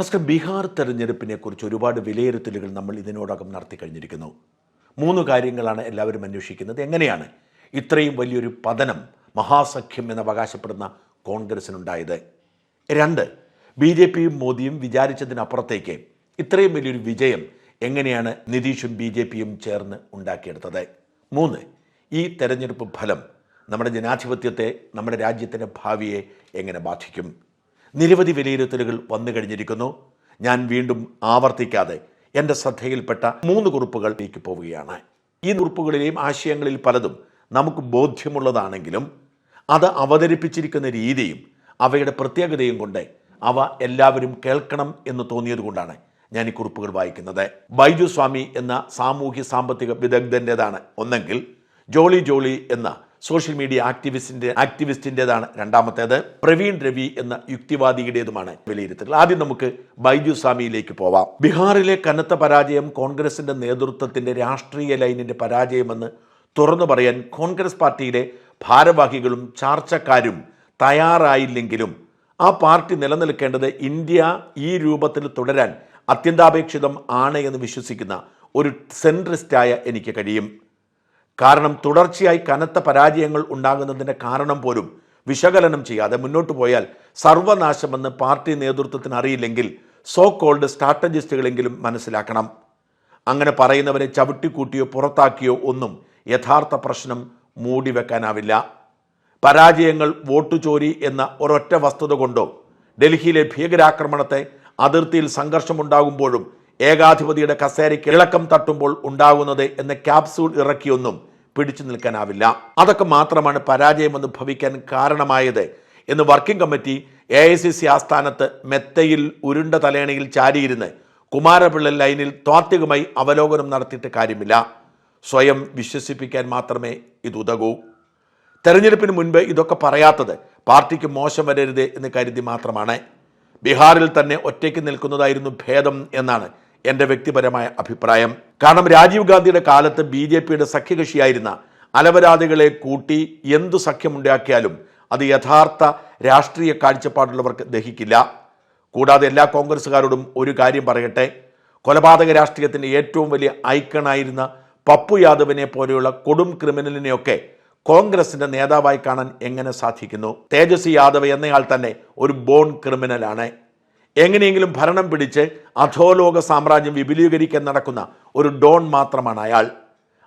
നമസ്കാരം. ബീഹാർ തെരഞ്ഞെടുപ്പിനെ കുറിച്ച് ഒരുപാട് വിലയിരുത്തലുകൾ നമ്മൾ ഇതിനോടകം നടത്തി കഴിഞ്ഞിരിക്കുന്നു. മൂന്ന് കാര്യങ്ങളാണ് എല്ലാവരും അന്വേഷിക്കുന്നത്. എങ്ങനെയാണ് ഇത്രയും വലിയൊരു പതനം മഹാസഖ്യം എന്ന് അവകാശപ്പെടുന്ന കോൺഗ്രസിനുണ്ടായത്? രണ്ട് ബി ജെ പിയും മോദിയും വിചാരിച്ചതിനപ്പുറത്തേക്ക് ഇത്രയും വലിയൊരു വിജയം എങ്ങനെയാണ് നിതീഷും ബി ജെ പിയും ചേർന്ന് ഉണ്ടാക്കിയെടുത്തത്? മൂന്ന് ഈ തെരഞ്ഞെടുപ്പ് ഫലം നമ്മുടെ ജനാധിപത്യത്തെ നമ്മുടെ രാജ്യത്തിന്റെ ഭാവിയെ എങ്ങനെ ബാധിക്കും? നിരവധി വിലയിരുത്തലുകൾ വന്നു കഴിഞ്ഞിരിക്കുന്നു. ഞാൻ വീണ്ടും ആവർത്തിക്കാതെ എന്റെ ശ്രദ്ധയിൽപ്പെട്ട മൂന്ന് കുറിപ്പുകളിലേക്ക് പോവുകയാണ്. ഈ കുറിപ്പുകളിലെയും ആശയങ്ങളിൽ പലതും നമുക്ക് ബോധ്യമുള്ളതാണെങ്കിലും അത് അവതരിപ്പിച്ചിരിക്കുന്ന രീതിയും അവയുടെ പ്രത്യേകതയും കൊണ്ട് അവ എല്ലാവരും കേൾക്കണം എന്ന് തോന്നിയതുകൊണ്ടാണ് ഞാൻ ഈ കുറിപ്പുകൾ വായിക്കുന്നത്. ബൈജു സ്വാമി എന്ന സാമൂഹ്യ സാമ്പത്തിക വിദഗ്ധന്റെതാണ് ഒന്നെങ്കിൽ ജോളി ജോളി എന്ന സോഷ്യൽ മീഡിയ ആക്ടിവിസ്റ്റിന്റെ ആക്ടിവിസ്റ്റിന്റെതാണ് രണ്ടാമത്തേത്. പ്രവീൺ രവി എന്ന യുക്തിവാദിയുടേതുമാണ് വിലയിരുത്തൽ. ആദ്യം നമുക്ക് ബൈജു സ്വാമിയിലേക്ക് പോവാം. ബീഹാറിലെ കനത്ത പരാജയം കോൺഗ്രസിന്റെ നേതൃത്വത്തിന്റെ രാഷ്ട്രീയ ലൈനിന്റെ പരാജയമെന്ന് തുറന്നു പറയാൻ കോൺഗ്രസ് പാർട്ടിയിലെ ഭാരവാഹികളും ചാർച്ചക്കാരും തയ്യാറായില്ലെങ്കിലും ആ പാർട്ടി നിലനിൽക്കേണ്ടത് ഇന്ത്യ ഈ രൂപത്തിൽ തുടരാൻ അത്യന്താപേക്ഷിതം ആണ് എന്ന് വിശ്വസിക്കുന്ന ഒരു സെൻട്രിസ്റ്റായ എനിക്ക് കഴിയും. കാരണം തുടർച്ചയായി കനത്ത പരാജയങ്ങൾ ഉണ്ടാകുന്നതിന്റെ കാരണം പോലും വിശകലനം ചെയ്യാതെ മുന്നോട്ട് പോയാൽ സർവനാശമെന്ന് പാർട്ടി നേതൃത്വത്തിന് അറിയില്ലെങ്കിൽ സോ കോൾഡ് സ്ട്രാറ്റജിസ്റ്റുകളെങ്കിലും മനസ്സിലാക്കണം. അങ്ങനെ പറയുന്നവരെ ചവിട്ടിക്കൂട്ടിയോ പുറത്താക്കിയോ ഒന്നും യഥാർത്ഥ പ്രശ്നം മൂടിവെക്കാനാവില്ല. പരാജയങ്ങൾ വോട്ടു ചോരി എന്ന ഒരൊറ്റ വസ്തുത കൊണ്ടോ ഡൽഹിയിലെ ഭീകരാക്രമണത്തെ അതിർത്തിയിൽ സംഘർഷമുണ്ടാകുമ്പോഴും ഏകാധിപതിയുടെ കസേരയ്ക്ക് ഇളക്കം തട്ടുമ്പോൾ ഉണ്ടാകുന്നത് എന്ന ക്യാപ്സൂൾ ഇറക്കിയൊന്നും പിടിച്ചു നിൽക്കാനാവില്ല. അതൊക്കെ മാത്രമാണ് പരാജയമെന്ന് ഭവിക്കാൻ കാരണമായത് എന്ന് working committee A I C C ആസ്ഥാനത്ത് മെത്തയിൽ ഉരുണ്ട തലേണയിൽ ചാരിയിരുന്ന് കുമാരപിള്ള ലൈനിൽ താത്വികമായി അവലോകനം നടത്തിയിട്ട് കാര്യമില്ല. സ്വയം വിശ്വസിപ്പിക്കാൻ മാത്രമേ ഇതുതകൂ തെരഞ്ഞെടുപ്പിന് മുൻപ് ഇതൊക്കെ പറയാത്തത് പാർട്ടിക്ക് മോശം വരരുത് എന്ന് കരുതി മാത്രമാണ്. ബീഹാറിൽ തന്നെ ഒറ്റയ്ക്ക് നിൽക്കുന്നതായിരുന്നു ഭേദം എന്നാണ് എന്റെ വ്യക്തിപരമായ അഭിപ്രായം. കാരണം രാജീവ് ഗാന്ധിയുടെ കാലത്ത് ബി ജെ പിയുടെ സഖ്യകക്ഷിയായിരുന്ന അലവരാധികളെ കൂട്ടി എന്തു സഖ്യമുണ്ടാക്കിയാലും അത് യഥാർത്ഥ രാഷ്ട്രീയ കാഴ്ചപ്പാടുള്ളവർക്ക് ദഹിക്കില്ല. കൂടാതെ എല്ലാ കോൺഗ്രസ്സുകാരോടും ഒരു കാര്യം പറയട്ടെ. കൊലപാതക രാഷ്ട്രീയത്തിന്റെ ഏറ്റവും വലിയ ഐക്കണായിരുന്ന പപ്പു യാദവിനെ പോലെയുള്ള കൊടും ക്രിമിനലിനെയൊക്കെ കോൺഗ്രസിന്റെ നേതാവായി കാണാൻ എങ്ങനെ സാധിക്കുന്നു? തേജസ്വി യാദവ് എന്നയാൾ തന്നെ ഒരു ബോൺ ക്രിമിനലാണ്. എങ്ങനെയെങ്കിലും ഭരണം പിടിച്ച് അധോലോക സാമ്രാജ്യം വിപുലീകരിക്കാൻ നടക്കുന്ന ഒരു ഡോൺ മാത്രമാണ് അയാൾ.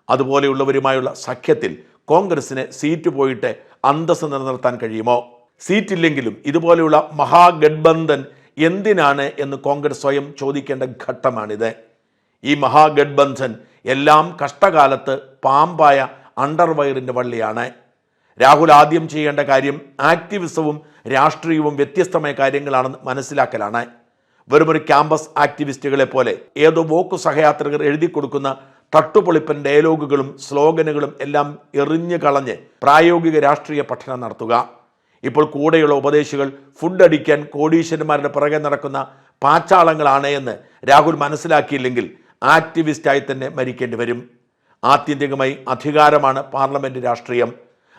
അതുപോലെയുള്ളവരുമായുള്ള സഖ്യത്തിൽ കോൺഗ്രസിന് സീറ്റ് പോയിട്ട് അന്തസ് നിലനിർത്താൻ കഴിയുമോ? സീറ്റില്ലെങ്കിലും ഇതുപോലെയുള്ള മഹാഗഡ്ബന്ധൻ എന്തിനാണ് എന്ന് കോൺഗ്രസ് സ്വയം ചോദിക്കേണ്ട ഘട്ടമാണിത്. ഈ മഹാഗഡ്ബന്ധൻ എല്ലാം കഷ്ടകാലത്ത് പാമ്പായ അണ്ടർവയറിന്റെ വള്ളിയാണ്. രാഹുൽ ആദ്യം ചെയ്യേണ്ട കാര്യം ആക്ടിവിസവും രാഷ്ട്രീയവും വ്യത്യസ്തമായ കാര്യങ്ങളാണെന്ന് മനസ്സിലാക്കലാണ്. വെറുമൊരു ക്യാമ്പസ് ആക്ടിവിസ്റ്റുകളെ പോലെ ഏതോ വോക്ക് സഹയാത്രികർ എഴുതി കൊടുക്കുന്ന തട്ടുപൊളിപ്പൻ ഡയലോഗുകളും സ്ലോഗനുകളും എല്ലാം എറിഞ്ഞു കളഞ്ഞ് പ്രായോഗിക രാഷ്ട്രീയ പഠനം നടത്തുക. ഇപ്പോൾ കൂടെയുള്ള ഉപദേശികൾ ഫുഡ് അടിക്കാൻ കോടീശ്വരന്മാരുടെ പുറകെ നടക്കുന്ന പാച്ചാളങ്ങളാണ് എന്ന് രാഹുൽ മനസ്സിലാക്കിയില്ലെങ്കിൽ ആക്ടിവിസ്റ്റായി തന്നെ മരിക്കേണ്ടി വരും. ആത്യന്തികമായി അധികാരമാണ് പാർലമെന്റ് രാഷ്ട്രീയം.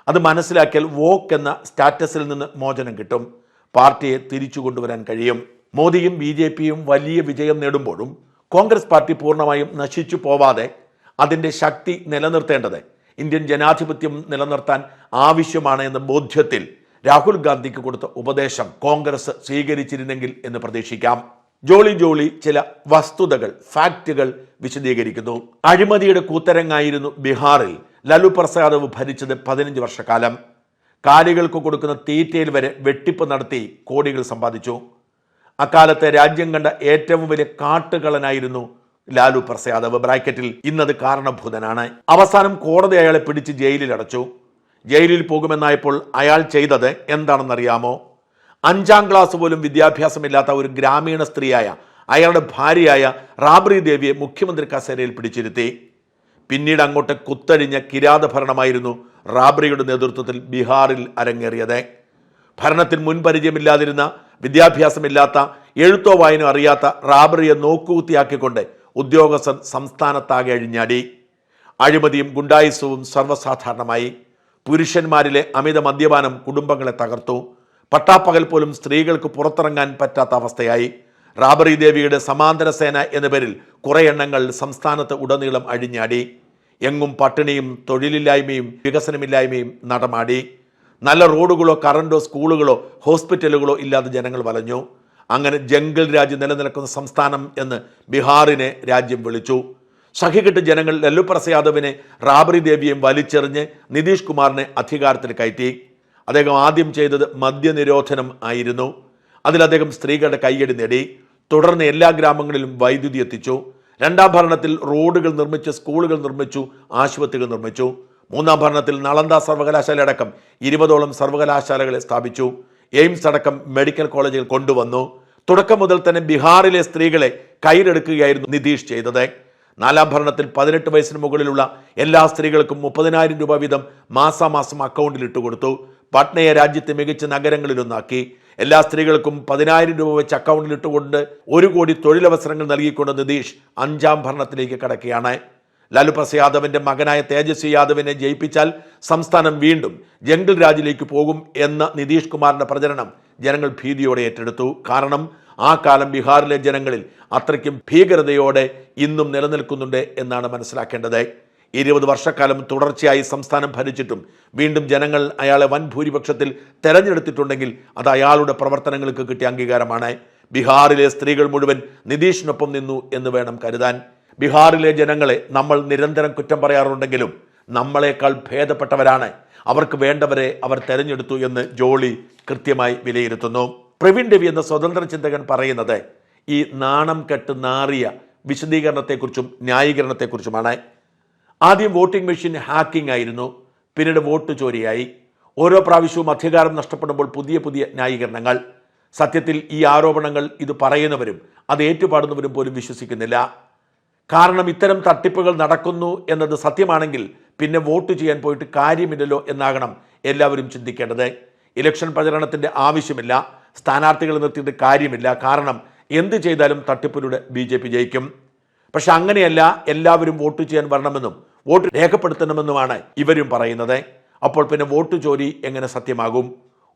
അത് മനസ്സിലാക്കിയാൽ വോക്ക് എന്ന സ്റ്റാറ്റസിൽ നിന്ന് മോചനം കിട്ടും. പാർട്ടിയെ തിരിച്ചു കൊണ്ടുവരാൻ കഴിയും. മോദിയും ബി ജെ പിയും വലിയ വിജയം നേടുമ്പോഴും കോൺഗ്രസ് പാർട്ടി പൂർണമായും നശിച്ചു പോവാതെ അതിന്റെ ശക്തി നിലനിർത്തേണ്ടത് ഇന്ത്യൻ ജനാധിപത്യം നിലനിർത്താൻ ആവശ്യമാണ് എന്ന ബോധ്യത്തിൽ രാഹുൽ ഗാന്ധിക്ക് കൊടുത്ത ഉപദേശം കോൺഗ്രസ് സ്വീകരിച്ചിരുന്നെങ്കിൽ എന്ന് പ്രതീക്ഷിക്കാം. ജോളി ജോളി ചില വസ്തുതകൾ ഫാക്റ്റുകൾ വിശദീകരിക്കുന്നു. അഴിമതിയുടെ കൂത്തരങ്ങായിരുന്നു ബീഹാറിൽ ലലു പ്രസാദവ് ഭരിച്ചത് പതിനഞ്ച് വർഷക്കാലം. കാലികൾക്ക് കൊടുക്കുന്ന തീറ്റയിൽ വരെ വെട്ടിപ്പ് നടത്തി കോടികൾ സമ്പാദിച്ചു. അക്കാലത്തെ രാജ്യം കണ്ട ഏറ്റവും വലിയ കാട്ടുകളനായിരുന്നു ലാലു പ്രസാദ്. ബ്രാക്കറ്റിൽ ഇന്നത് കാരണഭൂതനാണ്. അവസാനം കോടതി അയാളെ പിടിച്ച് ജയിലിൽ അടച്ചു. ജയിലിൽ പോകുമെന്നായപ്പോൾ അയാൾ ചെയ്തത് എന്താണെന്നറിയാമോ? അഞ്ചാം ക്ലാസ് പോലും വിദ്യാഭ്യാസമില്ലാത്ത ഒരു ഗ്രാമീണ സ്ത്രീയായ അയാളുടെ ഭാര്യയായ റാബ്രി ദേവിയെ മുഖ്യമന്ത്രി കസേരയിൽ പിടിച്ചിരുത്തി. പിന്നീട് അങ്ങോട്ട് കുത്തഴിഞ്ഞ കിരാത ഭരണമായിരുന്നു റാബ്രിയുടെ നേതൃത്വത്തിൽ ബീഹാറിൽ അരങ്ങേറിയത്. ഭരണത്തിൽ മുൻപരിചയമില്ലാതിരുന്ന വിദ്യാഭ്യാസമില്ലാത്ത എഴുത്തോ വായനോ അറിയാത്ത റാബറിയെ നോക്കുകുത്തിയാക്കിക്കൊണ്ട് ഉദ്യോഗസ്ഥർ സംസ്ഥാനത്താകെ അഴിഞ്ഞാടി. അഴിമതിയും ഗുണ്ടായുസവും സർവസാധാരണമായി. പുരുഷന്മാരിലെ അമിത മദ്യപാനം കുടുംബങ്ങളെ തകർത്തു. പട്ടാപ്പകൽ പോലും സ്ത്രീകൾക്ക് പുറത്തിറങ്ങാൻ പറ്റാത്ത അവസ്ഥയായി. റാബറി ദേവിയുടെ സമാന്തര സേന എന്ന പേരിൽ കുറെ എണ്ണങ്ങൾ സംസ്ഥാനത്ത് ഉടനീളം അഴിഞ്ഞാടി. എങ്ങും പട്ടിണിയും തൊഴിലില്ലായ്മയും വികസനമില്ലായ്മയും നടമാടി. നല്ല റോഡുകളോ കറണ്ടോ സ്കൂളുകളോ ഹോസ്പിറ്റലുകളോ ഇല്ലാതെ ജനങ്ങൾ വലഞ്ഞു. അങ്ങനെ ജംഗിൾ രാജ്യം നിലനിൽക്കുന്ന സംസ്ഥാനം എന്ന് ബീഹാറിനെ രാജ്യം വിളിച്ചു. സഖികെട്ട് ജനങ്ങൾ ലല്ലു പ്രസാദ് റാബറി ദേവിയെയും വലിച്ചെറിഞ്ഞ് നിതീഷ് കുമാറിനെ അധികാരത്തിൽ കയറ്റി. അദ്ദേഹം ആദ്യം ചെയ്തത് മദ്യനിരോധനം ആയിരുന്നു. അതിൽ അദ്ദേഹം സ്ത്രീകളുടെ കൈയടി നേടി. തുടർന്ന് എല്ലാ ഗ്രാമങ്ങളിലും വൈദ്യുതി എത്തിച്ചു. രണ്ടാം ഭരണത്തിൽ റോഡുകൾ നിർമ്മിച്ച് സ്കൂളുകൾ നിർമ്മിച്ചു ആശുപത്രികൾ നിർമ്മിച്ചു. മൂന്നാം ഭരണത്തിൽ നളന്ദ സർവകലാശാല അടക്കം ഇരുപതോളം സർവകലാശാലകളെ സ്ഥാപിച്ചു. എയിംസ് അടക്കം മെഡിക്കൽ കോളേജിൽ കൊണ്ടുവന്നു. തുടക്കം മുതൽ തന്നെ ബീഹാറിലെ സ്ത്രീകളെ കയ്യിലെടുക്കുകയായിരുന്നു നിതീഷ് ചെയ്തത്. നാലാം ഭരണത്തിൽ പതിനെട്ട് വയസ്സിന് മുകളിലുള്ള എല്ലാ സ്ത്രീകൾക്കും മുപ്പതിനായിരം രൂപ വീതം മാസാമാസം അക്കൗണ്ടിൽ ഇട്ടുകൊടുത്തു. പട്നയെ രാജ്യത്തെ മികച്ച നഗരങ്ങളിലൊന്നാക്കി. എല്ലാ സ്ത്രീകൾക്കും പതിനായിരം രൂപ വെച്ച് അക്കൗണ്ടിൽ ഇട്ടുകൊണ്ട് ഒരു കോടി തൊഴിലവസരങ്ങൾ നൽകിക്കൊണ്ട് നിതീഷ് അഞ്ചാം ഭരണത്തിലേക്ക് കടക്കുകയാണ്. ലാലു പ്രസാദ് യാദവിന്റെ മകനായ തേജസ്വി യാദവിനെ ജയിപ്പിച്ചാൽ സംസ്ഥാനം വീണ്ടും ജംഗിൾ രാജിലേക്ക് പോകും എന്ന നിതീഷ് കുമാറിന്റെ പ്രചരണം ജനങ്ങൾ ഭീതിയോടെ ഏറ്റെടുത്തു. കാരണം ആ കാലം ബീഹാറിലെ ജനങ്ങളിൽ അത്രയ്ക്കും ഭീകരതയോടെ ഇന്നും നിലനിൽക്കുന്നുണ്ട് എന്നാണ് മനസ്സിലാക്കേണ്ടത്. ഇരുപത് വർഷക്കാലം തുടർച്ചയായി സംസ്ഥാനം ഭരിച്ചിട്ടും വീണ്ടും ജനങ്ങൾ അയാളെ വൻ ഭൂരിപക്ഷത്തിൽ തെരഞ്ഞെടുത്തിട്ടുണ്ടെങ്കിൽ അത് അയാളുടെ പ്രവർത്തനങ്ങൾക്ക് കിട്ടിയ അംഗീകാരമാണ്. ബീഹാറിലെ സ്ത്രീകൾ മുഴുവൻ നിതീഷിനൊപ്പം നിന്നു എന്ന് വേണം കരുതാൻ. ബീഹാറിലെ ജനങ്ങളെ നമ്മൾ നിരന്തരം കുറ്റം പറയാറുണ്ടെങ്കിലും നമ്മളെക്കാൾ ഭേദപ്പെട്ടവരാണ്. അവർക്ക് വേണ്ടവരെ അവർ തെരഞ്ഞെടുത്തു എന്ന് ജോളി കൃത്യമായി വിലയിരുത്തുന്നു. പ്രവീൺ രവി എന്ന സ്വതന്ത്ര ചിന്തകൻ പറയുന്നത് ഈ നാണം കെട്ട് നാറിയ വിശദീകരണത്തെക്കുറിച്ചും ന്യായീകരണത്തെക്കുറിച്ചുമാണ്. ആദ്യം വോട്ടിംഗ് മെഷീൻ ഹാക്കിംഗ് ആയിരുന്നു. പിന്നീട് വോട്ട് ചോരിയായി. ഓരോ പ്രാവശ്യവും അധികാരം നഷ്ടപ്പെടുമ്പോൾ പുതിയ പുതിയ ന്യായീകരണങ്ങൾ. സത്യത്തിൽ ഈ ആരോപണങ്ങൾ ഇത് പറയുന്നവരും അത് ഏറ്റുപാടുന്നവരും പോലും വിശ്വസിക്കുന്നില്ല. കാരണം ഇത്തരം തട്ടിപ്പുകൾ നടക്കുന്നു എന്നത് സത്യമാണെങ്കിൽ പിന്നെ വോട്ട് ചെയ്യാൻ പോയിട്ട് കാര്യമില്ലല്ലോ എന്നാകണം എല്ലാവരും ചിന്തിക്കേണ്ടത്. ഇലക്ഷൻ പ്രചരണത്തിന്റെ ആവശ്യമില്ല. സ്ഥാനാർത്ഥികൾ നിർത്തിയിട്ട് കാര്യമില്ല. കാരണം എന്ത് ചെയ്താലും തട്ടിപ്പിലൂടെ ബി ജയിക്കും. പക്ഷെ അങ്ങനെയല്ല എല്ലാവരും വോട്ട് ചെയ്യാൻ വരണമെന്നും വോട്ട് രേഖപ്പെടുത്തണമെന്നുമാണ് ഇവരും പറയുന്നത്. അപ്പോൾ പിന്നെ വോട്ട് ചോരി എങ്ങനെ സത്യമാകും?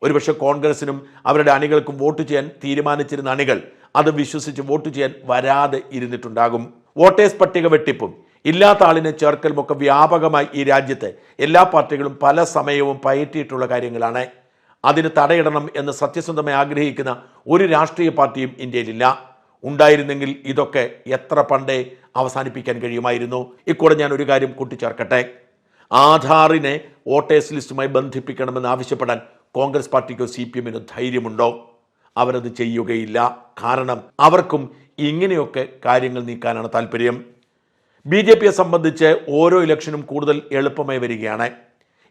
ഒരുപക്ഷെ കോൺഗ്രസിനും അവരുടെ അണികൾക്കും വോട്ട് ചെയ്യാൻ തീരുമാനിച്ചിരുന്ന അണികൾ അത് വിശ്വസിച്ച് വോട്ട് ചെയ്യാൻ വരാതെ ഇരുന്നിട്ടുണ്ടാകും. വോട്ടേഴ്സ് പട്ടിക വെട്ടിപ്പും. ഇല്ലാത്ത ആളിനെ ചേർക്കലുമൊക്കെ വ്യാപകമായി ഈ രാജ്യത്തെ എല്ലാ പാർട്ടികളും പല സമയവും പയറ്റിയിട്ടുള്ള കാര്യങ്ങളാണ്. അതിന് തടയിടണം എന്ന് സത്യസന്ധമായി ആഗ്രഹിക്കുന്ന ഒരു രാഷ്ട്രീയ പാർട്ടിയും ഇന്ത്യയിലില്ല. ഉണ്ടായിരുന്നെങ്കിൽ ഇതൊക്കെ എത്ര പണ്ടേ അവസാനിപ്പിക്കാൻ കഴിയുമായിരുന്നു? ഇക്കൂടെ ഞാൻ ഒരു കാര്യം കൂട്ടിച്ചേർക്കട്ടെ. ആധാറിനെ വോട്ടേഴ്സ് ലിസ്റ്റുമായി ബന്ധിപ്പിക്കണമെന്ന് ആവശ്യപ്പെടാൻ കോൺഗ്രസ് പാർട്ടിക്കോ സി പി എമ്മിനോ ധൈര്യമുണ്ടോ? അവരത് ചെയ്യുകയില്ല. കാരണം അവർക്കും ഇങ്ങനെയൊക്കെ കാര്യങ്ങൾ നീക്കാനാണ് താല്പര്യം ബി ജെ പിയെ സംബന്ധിച്ച് ഓരോ ഇലക്ഷനും കൂടുതൽ എളുപ്പമായി വരികയാണ്.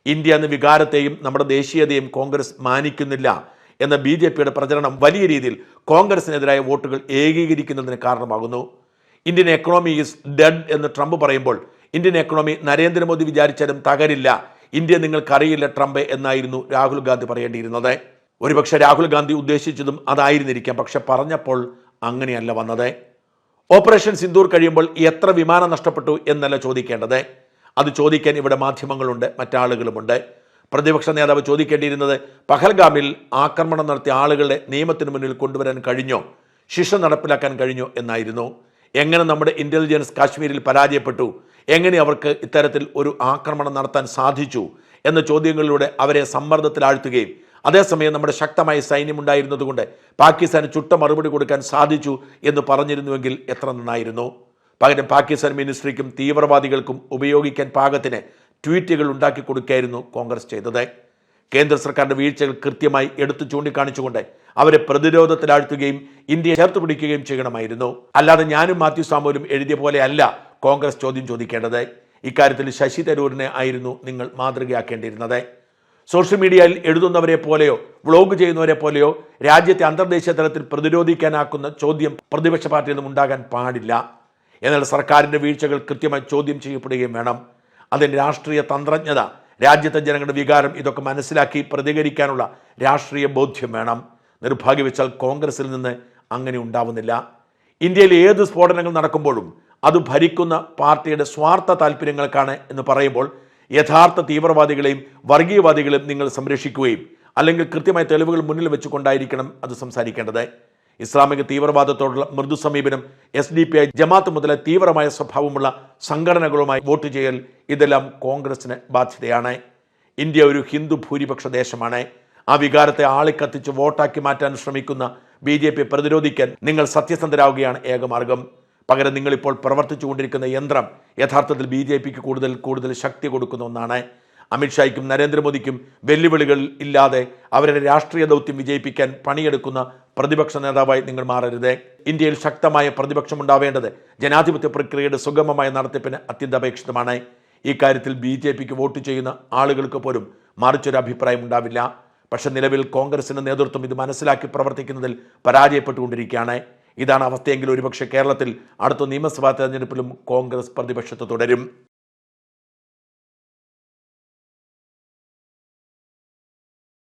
ഇന്ത്യ എന്ന വികാരത്തെയും നമ്മുടെ ദേശീയതയും കോൺഗ്രസ് മാനിക്കുന്നില്ല. എന്ന ബി ജെ പിയുടെ പ്രചരണം വലിയ രീതിയിൽ കോൺഗ്രസിനെതിരായ വോട്ടുകൾ ഏകീകരിക്കുന്നതിന് കാരണമാകുന്നു. ഇന്ത്യൻ എക്കണോമി ഈസ് ഡെഡ് എന്ന് ട്രംപ് പറയുമ്പോൾ ഇന്ത്യൻ എക്കണോമി നരേന്ദ്രമോദി വിചാരിച്ചാലും തകരില്ല. ഇന്ത്യ നിങ്ങൾക്കറിയില്ല ട്രംപ് എന്നായിരുന്നു രാഹുൽ ഗാന്ധി പറയേണ്ടിയിരുന്നത്. ഒരുപക്ഷെ രാഹുൽ ഗാന്ധി ഉദ്ദേശിച്ചതും അതായിരുന്നിരിക്കാം. പക്ഷെ പറഞ്ഞപ്പോൾ അങ്ങനെയല്ല വന്നത്. ഓപ്പറേഷൻ സിന്ദൂർ കഴിയുമ്പോൾ എത്ര വിമാനം നഷ്ടപ്പെട്ടു എന്നല്ല ചോദിക്കേണ്ടത്. അത് ചോദിക്കാൻ ഇവിടെ മാധ്യമങ്ങളുണ്ട് മറ്റാളുകളുമുണ്ട്. പ്രതിപക്ഷ നേതാവ് ചോദിക്കേണ്ടിയിരുന്നത് പഹൽഗാമിൽ ആക്രമണം നടത്തിയ ആളുകളെ നിയമത്തിന് മുന്നിൽ കൊണ്ടുവരാൻ കഴിഞ്ഞോ? ശിക്ഷ നടപ്പിലാക്കാൻ കഴിഞ്ഞോ എന്നായിരുന്നു. എങ്ങനെ നമ്മുടെ ഇന്റലിജൻസ് കാശ്മീരിൽ പരാജയപ്പെട്ടു? എങ്ങനെ അവർക്ക് ഇത്തരത്തിൽ ഒരു ആക്രമണം നടത്താൻ സാധിച്ചു? എന്ന ചോദ്യങ്ങളിലൂടെ അവരെ സമ്മർദ്ദത്തിലാഴ്ത്തുകയും അതേസമയം നമ്മുടെ ശക്തമായ സൈന്യമുണ്ടായിരുന്നതുകൊണ്ട് പാകിസ്ഥാന് ചുട്ട മറുപടി കൊടുക്കാൻ സാധിച്ചു എന്ന് പറഞ്ഞിരുന്നുവെങ്കിൽ എത്ര നന്നായിരുന്നു. പകരം പാകിസ്ഥാൻ മിനിസ്ട്രിക്കും തീവ്രവാദികൾക്കും ഉപയോഗിക്കാൻ പാകത്തിന് ട്വീറ്റുകൾ ഉണ്ടാക്കി കൊടുക്കുകയായിരുന്നു കോൺഗ്രസ് ചെയ്തത്. കേന്ദ്ര സർക്കാരിന്റെ വീഴ്ചകൾ കൃത്യമായി എടുത്തു ചൂണ്ടിക്കാണിച്ചുകൊണ്ട് അവരെ പ്രതിരോധത്തിലാഴ്ത്തുകയും ഇന്ത്യയെ ചേർത്ത് പിടിക്കുകയും ചെയ്യണമായിരുന്നു. അല്ലാതെ ഞാനും മാത്യു സാമൂലും എഴുതിയ പോലെ അല്ല കോൺഗ്രസ് ചോദ്യം ചോദിക്കേണ്ടത്. ഇക്കാര്യത്തിൽ ശശി തരൂരിനെ ആയിരുന്നു നിങ്ങൾ മാതൃകയാക്കേണ്ടിയിരുന്നത്. സോഷ്യൽ മീഡിയയിൽ എഴുതുന്നവരെ പോലെയോ വ്ളോഗ് ചെയ്യുന്നവരെ പോലെയോ രാജ്യത്തെ അന്തർദേശീയ തലത്തിൽ പ്രതിരോധിക്കാനാക്കുന്ന ചോദ്യം പ്രതിപക്ഷ പാർട്ടിയിൽ നിന്നും ഉണ്ടാകാൻ പാടില്ല. എന്നാൽ സർക്കാരിന്റെ വീഴ്ചകൾ കൃത്യമായി ചോദ്യം ചെയ്യപ്പെടുകയും വേണം. അതിന് രാഷ്ട്രീയ തന്ത്രജ്ഞത രാജ്യത്തെ ജനങ്ങളുടെ വികാരം ഇതൊക്കെ മനസ്സിലാക്കി പ്രതികരിക്കാനുള്ള രാഷ്ട്രീയ ബോധ്യം വേണം. നിർഭാഗ്യവെച്ചാൽ കോൺഗ്രസിൽ നിന്ന് അങ്ങനെ ഉണ്ടാവുന്നില്ല. ഇന്ത്യയിൽ ഏത് സ്ഫോടനങ്ങൾ നടക്കുമ്പോഴും അത് ഭരിക്കുന്ന പാർട്ടിയുടെ സ്വാർത്ഥ താല്പര്യങ്ങൾക്കാണ് എന്ന് പറയുമ്പോൾ യഥാർത്ഥ തീവ്രവാദികളെയും വർഗീയവാദികളെയും നിങ്ങൾ സംരക്ഷിക്കുകയും അല്ലെങ്കിൽ കൃത്യമായ തെളിവുകൾ മുന്നിൽ വെച്ചുകൊണ്ടായിരിക്കണം അത് സംസാരിക്കേണ്ടത്. ഇസ്ലാമിക തീവ്രവാദത്തോടുള്ള മൃദു സമീപനം S D P I Jamaat മുതലെ തീവ്രമായ സ്വഭാവമുള്ള സംഘടനകളുമായി വോട്ട് ചെയ്യൽ ഇതെല്ലാം കോൺഗ്രസിന് ബാധ്യതയാണ്. ഇന്ത്യ ഒരു ഹിന്ദു ഭൂരിപക്ഷ ദേശമാണ്. ആ വികാരത്തെ ആളിക്കത്തിച്ച് വോട്ടാക്കി മാറ്റാൻ ശ്രമിക്കുന്ന ബി ജെ പി പ്രതിരോധിക്കാൻ നിങ്ങൾ സത്യസന്ധരാകുകയാണ് ഏകമാർഗം. പകരം നിങ്ങളിപ്പോൾ പ്രവർത്തിച്ചുകൊണ്ടിരിക്കുന്ന യന്ത്രം യഥാർത്ഥത്തിൽ ബി ജെ പിക്ക് കൂടുതൽ കൂടുതൽ ശക്തി കൊടുക്കുന്ന ഒന്നാണ്. അമിത്ഷായ്ക്കും നരേന്ദ്രമോദിക്കും വെല്ലുവിളികൾ ഇല്ലാതെ അവരുടെ രാഷ്ട്രീയ ദൗത്യം വിജയിപ്പിക്കാൻ പണിയെടുക്കുന്ന പ്രതിപക്ഷ നേതാവായി നിങ്ങൾ മാറരുത്. ഇന്ത്യയിൽ ശക്തമായ പ്രതിപക്ഷം ഉണ്ടാവേണ്ടത് ജനാധിപത്യ പ്രക്രിയയുടെ സുഗമമായ നടത്തിപ്പിന് അത്യന്താപേക്ഷിതമാണ്. ഇക്കാര്യത്തിൽ കാര്യത്തിൽ ബി ജെ പിക്ക് വോട്ട് ചെയ്യുന്ന ആളുകൾക്ക് പോലും മറിച്ചൊരു അഭിപ്രായം ഉണ്ടാവില്ല. പക്ഷേ നിലവിൽ കോൺഗ്രസിന്റെ നേതൃത്വം ഇത് മനസ്സിലാക്കി പ്രവർത്തിക്കുന്നതിൽ പരാജയപ്പെട്ടുകൊണ്ടിരിക്കുകയാണ്. ഇതാണ് അവസ്ഥയെങ്കിൽ ഒരുപക്ഷെ കേരളത്തിൽ അടുത്ത നിയമസഭാ തെരഞ്ഞെടുപ്പിലും കോൺഗ്രസ് പ്രതിപക്ഷത്ത് തുടരും.